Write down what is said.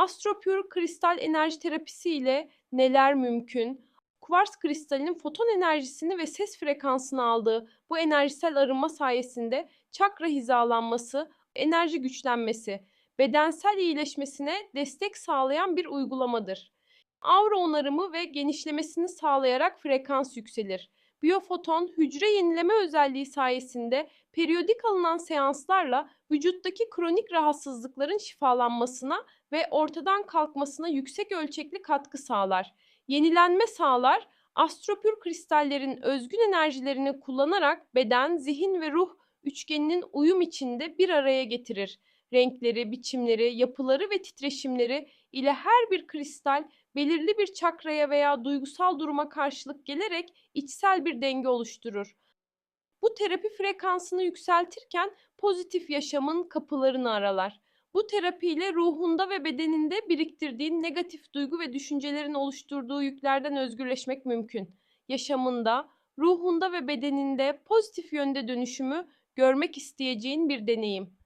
Astropure kristal enerji terapisi ile neler mümkün? Kuvars kristalinin foton enerjisini ve ses frekansını aldığı bu enerjisel arınma sayesinde çakra hizalanması, enerji güçlenmesi, bedensel iyileşmesine destek sağlayan bir uygulamadır. Aura onarımı ve genişlemesini sağlayarak frekans yükselir. Biyofoton hücre yenileme özelliği sayesinde periyodik alınan seanslarla vücuttaki kronik rahatsızlıkların şifalanmasına ve ortadan kalkmasına yüksek ölçekli katkı sağlar. Yenilenme sağlar, astropür kristallerin özgün enerjilerini kullanarak beden, zihin ve ruh üçgeninin uyum içinde bir araya getirir. Renkleri, biçimleri, yapıları ve titreşimleri ile her bir kristal belirli bir çakraya veya duygusal duruma karşılık gelerek içsel bir denge oluşturur. Bu terapi frekansını yükseltirken pozitif yaşamın kapılarını aralar. Bu terapiyle ruhunda ve bedeninde biriktirdiğin negatif duygu ve düşüncelerin oluşturduğu yüklerden özgürleşmek mümkün. Yaşamında, ruhunda ve bedeninde pozitif yönde dönüşümü görmek isteyeceğin bir deneyim.